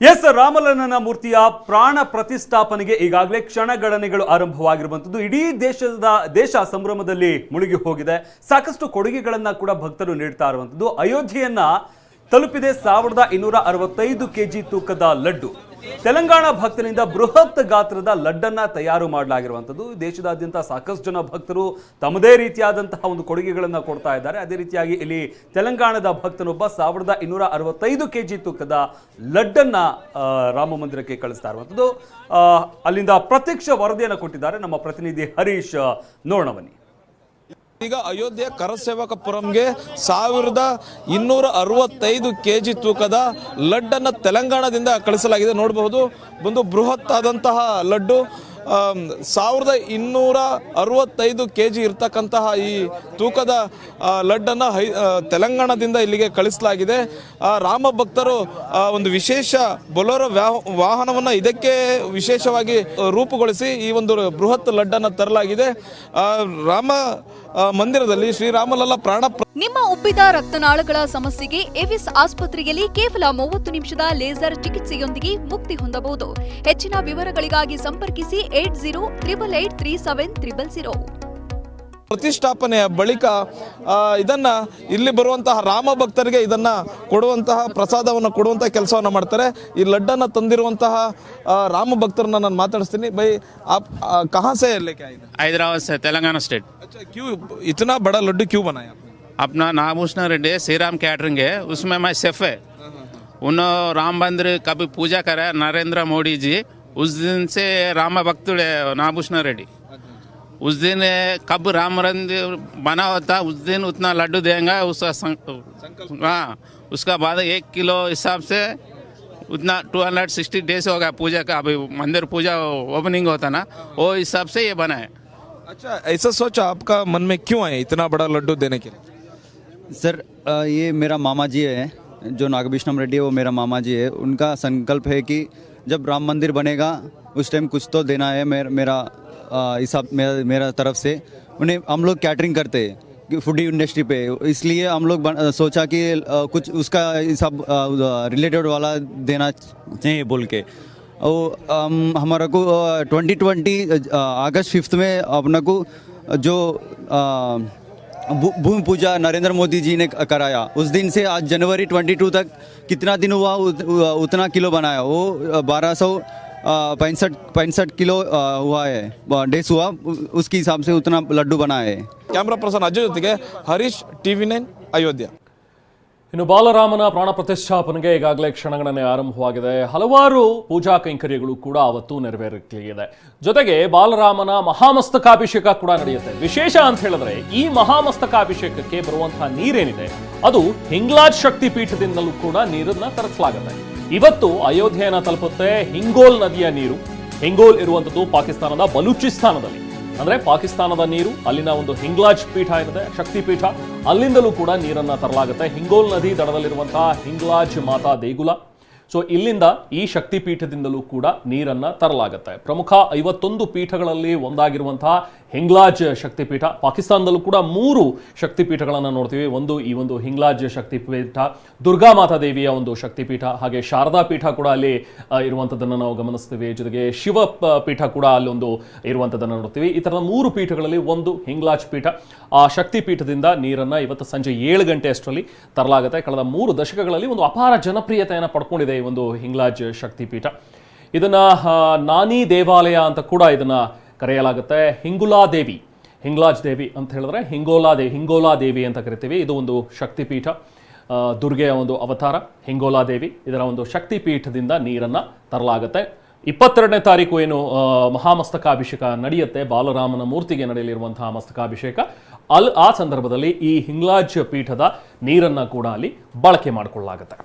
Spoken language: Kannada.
ಎಸ್ ರಾಮಲಲ್ಲನ ಮೂರ್ತಿಯ ಪ್ರಾಣ ಪ್ರತಿಷ್ಠಾಪನೆಗೆ ಈಗಾಗಲೇ ಕ್ಷಣಗಣನೆಗಳು ಆರಂಭವಾಗಿರುವಂಥದ್ದು. ಇಡೀ ದೇಶದ ದೇಶ ಸಂಭ್ರಮದಲ್ಲಿ ಮುಳುಗಿ ಹೋಗಿದೆ. ಸಾಕಷ್ಟು ಕೊಡುಗೆಗಳನ್ನು ಕೂಡ ಭಕ್ತರು ನೀಡ್ತಾ ಇರುವಂಥದ್ದು. ಅಯೋಧ್ಯೆಯನ್ನ ತಲುಪಿದೆ ಸಾವಿರದ ಇನ್ನೂರ ಅರವತ್ತೈದು ಕೆಜಿ ತೂಕದ ಲಡ್ಡು. ತೆಲಂಗಾಣ ಭಕ್ತರಿಂದ ಬೃಹತ್ ಗಾತ್ರದ ಲಡ್ಡನ್ನ ತಯಾರು ಮಾಡಲಾಗಿರುವಂಥದ್ದು. ದೇಶದಾದ್ಯಂತ ಸಾಕಷ್ಟು ಜನ ಭಕ್ತರು ತಮ್ಮದೇ ರೀತಿಯಾದಂತಹ ಒಂದು ಕೊಡುಗೆಗಳನ್ನು ಕೊಡ್ತಾ ಇದ್ದಾರೆ. ಅದೇ ರೀತಿಯಾಗಿ ಇಲ್ಲಿ ತೆಲಂಗಾಣದ ಭಕ್ತನೊಬ್ಬ ಸಾವಿರದ ಇನ್ನೂರ ಅರವತ್ತೈದು ಕೆ ಜಿ ತೂಕದ ಲಡ್ಡನ್ನ ರಾಮ ಮಂದಿರಕ್ಕೆ ಕಳಿಸ್ತಾ ಇರುವಂಥದ್ದು. ಅಲ್ಲಿಂದ ಪ್ರತ್ಯಕ್ಷ ವರದಿಯನ್ನು ಕೊಟ್ಟಿದ್ದಾರೆ ನಮ್ಮ ಪ್ರತಿನಿಧಿ ಹರೀಶ್ ನೋಡೋಣ ಬನ್ನಿ. ಈಗ ಅಯೋಧ್ಯೆ ಕರಸೇವಕಪುರಂಗೆ ಸಾವಿರದ ಇನ್ನೂರ ಅರವತ್ತೈದು ಕೆ ಜಿ ತೂಕದ ಲಡ್ಡನ್ನು ತೆಲಂಗಾಣದಿಂದ ಕಳಿಸಲಾಗಿದೆ. ನೋಡಬಹುದು, ಒಂದು ಬೃಹತ್ ಆದಂತಹ ಲಡ್ಡು. ಸಾವಿರದ ಇನ್ನೂರ ಅರವತ್ತೈದು ಕೆ ಜಿ ಇರ್ತಕ್ಕಂತಹ ಈ ತೂಕದ ಲಡ್ಡನ್ನು ಹೈ ತೆಲಂಗಾಣದಿಂದ ಇಲ್ಲಿಗೆ ಕಳಿಸಲಾಗಿದೆ. ರಾಮ ಭಕ್ತರು ಒಂದು ವಿಶೇಷ ಬೊಲೋರೋ ವಾಹನವನ್ನು ಇದಕ್ಕೆ ವಿಶೇಷವಾಗಿ ರೂಪುಗೊಳಿಸಿ ಈ ಒಂದು ಬೃಹತ್ ಲಡ್ಡನ್ನು ತರಲಾಗಿದೆ. ರಾಮ ಮಂದಿರದಲ್ಲಿ ಶ್ರೀರಾಮಲಲ್ಲ ಪ್ರಾಣ ಹಬ್ಬಿದ ರಕ್ತನಾಳಗಳ ಸಮಸ್ಯೆಗೆ ಎವಿಸ್ ಆಸ್ಪತ್ರೆಯಲ್ಲಿ ಕೇವಲ ಮೂವತ್ತು ನಿಮಿಷದ ಲೇಸರ್ ಚಿಕಿತ್ಸೆಯೊಂದಿಗೆ ಮುಕ್ತಿ ಹೊಂದಬಹುದು. ಹೆಚ್ಚಿನ ವಿವರಗಳಿಗಾಗಿ ಸಂಪರ್ಕಿಸಿ eight zero triple eight three seven triple zero. ಪ್ರತಿಷ್ಠಾಪನೆಯ ಬಳಿಕ ಇದನ್ನು ಇಲ್ಲಿ ಬರುವಂತಹ ರಾಮ ಭಕ್ತರಿಗೆ ಇದನ್ನು ಕೊಡುವಂತಹ ಪ್ರಸಾದವನ್ನು ಕೊಡುವಂತಹ ಕೆಲಸವನ್ನು ಮಾಡ್ತಾರೆ. ಈ ಲಡ್ಡನ್ನು ತಂದಿರುವಂತಹ ರಾಮ ಭಕ್ತರನ್ನ ನಾನು ಮಾತಾಡಿಸ್ತೀನಿ. ಬೈ ಆ ಕಹಾಸೆ ಹೈದರಾಬಾದ್ ತೆಲಂಗಾಣ ಸ್ಟೇಟ್. ಕ್ಯೂ ಇತನ ಬಡ ಲಡ್ಡು ಕ್ಯೂ ಬನಾಯ? अपना नागभूषण रेड्डी श्री राम कैटरिंग है उसमें मैं शेफ है। उन राम मंदिर कभी पूजा करे नरेंद्र मोदी जी उस दिन से राम भक्त नागभूषण रेड्डी उस दिन कब राम मंदिर बना होता उस दिन उतना लड्डू देंगे उसका हाँ उसका बाद एक किलो हिसाब से उतना टू हंड्रेड सिक्सटी डेज़ हो गया पूजा का अभी मंदिर पूजा ओपनिंग होता ना वो हिसाब से ये बना है। अच्छा ऐसा सोचा आपका मन में क्यों आया इतना बड़ा लड्डू देने के लिए? सर ये मेरा मामा जी है जो नागभीष्णम रेड्डी है वो मेरा मामा जी है। उनका संकल्प है कि जब राम मंदिर बनेगा उस टाइम कुछ तो देना है मेरा मेरा हिसाब मेरा मेरा तरफ़ से। उन्हें हम लोग कैटरिंग करते हैं फ़ूड इंडस्ट्री पे। इसलिए हम लोग सोचा कि कुछ उसका हिसाब रिलेटेड वाला देना चाहिए बोल के। और अम, हमारा को ट्वेंटी ट्वेंटी अगस्त फिफ्थ में अपना को जो भू- भूमि पूजा नरेंद्र मोदी जी ने कराया। उस दिन से आज जनवरी 22 तक कितना दिन हुआ उतना किलो बनाया। वो बारह सौ पैंसठ पैंसठ किलो हुआ है। डेस हुआ उसके हिसाब से उतना लड्डू बनाया है camera person Ajay Harish Harish TV nine, Ayodhya. ಇನ್ನು ಬಾಲರಾಮನ ಪ್ರಾಣ ಪ್ರತಿಷ್ಠಾಪನೆಗೆ ಈಗಾಗಲೇ ಕ್ಷಣಗಣನೆ ಆರಂಭವಾಗಿದೆ. ಹಲವಾರು ಪೂಜಾ ಕೈಂಕರ್ಯಗಳು ಕೂಡ ಅವತ್ತು ನೆರವೇರಲಿದೆ ಜೊತೆಗೆ ಬಾಲರಾಮನ ಮಹಾಮಸ್ತಕಾಭಿಷೇಕ ಕೂಡ ನಡೆಯುತ್ತೆ. ವಿಶೇಷ ಅಂತ ಹೇಳಿದ್ರೆ ಈ ಮಹಾಮಸ್ತಕಾಭಿಷೇಕಕ್ಕೆ ಬರುವಂತಹ ನೀರೇನಿದೆ? ಅದು ಹಿಂಗ್ಲಾಜ್ ಶಕ್ತಿ ಪೀಠದಿಂದಲೂ ಕೂಡ ನೀರನ್ನ ತರಿಸಲಾಗುತ್ತೆ. ಇವತ್ತು ಅಯೋಧ್ಯೆಯನ್ನ ತಲುಪುತ್ತೆ ಹಿಂಗೋಲ್ ನದಿಯ ನೀರು. ಹಿಂಗೋಲ್ ಇರುವಂತದ್ದು ಪಾಕಿಸ್ತಾನದ ಬಲೂಚಿಸ್ತಾನದಲ್ಲಿ. ಅಂದ್ರೆ ಪಾಕಿಸ್ತಾನದ ನೀರು, ಅಲ್ಲಿನ ಒಂದು ಹಿಂಗ್ಲಾಜ್ ಪೀಠ ಏನಿದೆ ಶಕ್ತಿ ಪೀಠ ಅಲ್ಲಿಂದಲೂ ಕೂಡ ನೀರನ್ನ ತರಲಾಗುತ್ತೆ. ಹಿಂಗೋಲ್ ನದಿ ದಡದಲ್ಲಿರುವಂತಹ ಹಿಂಗ್ಲಾಜ್ ಮಾತಾ ದೇಗುಲ. ಸೊ ಇಲ್ಲಿಂದ ಈ ಶಕ್ತಿ ಪೀಠದಿಂದಲೂ ಕೂಡ ನೀರನ್ನ ತರಲಾಗುತ್ತೆ. ಪ್ರಮುಖ ಐವತ್ತೊಂದು ಪೀಠಗಳಲ್ಲಿ ಒಂದಾಗಿರುವಂತಹ ಹಿಂಗ್ಲಾಜ್ ಶಕ್ತಿಪೀಠ. ಪಾಕಿಸ್ತಾನದಲ್ಲೂ ಕೂಡ ಮೂರು ಶಕ್ತಿಪೀಠಗಳನ್ನು ನೋಡ್ತೀವಿ. ಒಂದು ಈ ಒಂದು ಹಿಂಗ್ಲಾಜ್ ಶಕ್ತಿಪೀಠ, ದುರ್ಗಾ ಮಾತಾ ದೇವಿಯ ಒಂದು ಶಕ್ತಿಪೀಠ, ಹಾಗೆ ಶಾರದಾ ಪೀಠ ಕೂಡ ಅಲ್ಲಿ ಇರುವಂಥದ್ದನ್ನು ನಾವು ಗಮನಿಸ್ತೀವಿ. ಜೊತೆಗೆ ಶಿವ ಪೀಠ ಕೂಡ ಅಲ್ಲೊಂದು ಇರುವಂಥದ್ದನ್ನು ನೋಡ್ತೀವಿ. ಈ ಥರದ ಮೂರು ಪೀಠಗಳಲ್ಲಿ ಒಂದು ಹಿಂಗ್ಲಾಜ್ ಪೀಠ. ಆ ಶಕ್ತಿ ಪೀಠದಿಂದ ನೀರನ್ನು ಇವತ್ತು ಸಂಜೆ ಏಳು ಗಂಟೆ ಅಷ್ಟರಲ್ಲಿ ತರಲಾಗುತ್ತೆ. ಕಳೆದ ಮೂರು ದಶಕಗಳಲ್ಲಿ ಒಂದು ಅಪಾರ ಜನಪ್ರಿಯತೆಯನ್ನು ಪಡ್ಕೊಂಡಿದೆ ಈ ಒಂದು ಹಿಂಗ್ಲಾಜ್ ಶಕ್ತಿಪೀಠ. ಇದನ್ನ ನಾನಿ ದೇವಾಲಯ ಅಂತ ಕೂಡ ಇದನ್ನ ಕರೆಯಲಾಗುತ್ತೆ ಹಿಂಗುಲಾ ದೇವಿ. ಹಿಂಗ್ಲಾಜ್ ದೇವಿ ಅಂತ ಹೇಳಿದ್ರೆ ಹಿಂಗೋಲಾ ದೇವಿ ಹಿಂಗೋಲಾ ದೇವಿ ಅಂತ ಕರಿತೀವಿ. ಇದು ಒಂದು ಶಕ್ತಿಪೀಠ ದುರ್ಗೆಯ ಒಂದು ಅವತಾರ, ಹಿಂಗೋಲಾ ದೇವಿ. ಇದರ ಒಂದು ಶಕ್ತಿಪೀಠದಿಂದ ನೀರನ್ನು ತರಲಾಗುತ್ತೆ. ಇಪ್ಪತ್ತೆರಡನೇ ತಾರೀಕು ಏನು ಮಹಾಮಸ್ತಕಾಭಿಷೇಕ ನಡೆಯುತ್ತೆ. ಬಾಲರಾಮನ ಮೂರ್ತಿಗೆ ನಡೆಯಲಿರುವಂತಹ ಮಸ್ತಕಾಭಿಷೇಕ. ಅಲ್ಲಿ ಆ ಸಂದರ್ಭದಲ್ಲಿ ಈ ಹಿಂಗ್ಲಾಜ್ ಪೀಠದ ನೀರನ್ನು ಕೂಡ ಅಲ್ಲಿ ಬಳಕೆ ಮಾಡಿಕೊಳ್ಳಲಾಗುತ್ತೆ.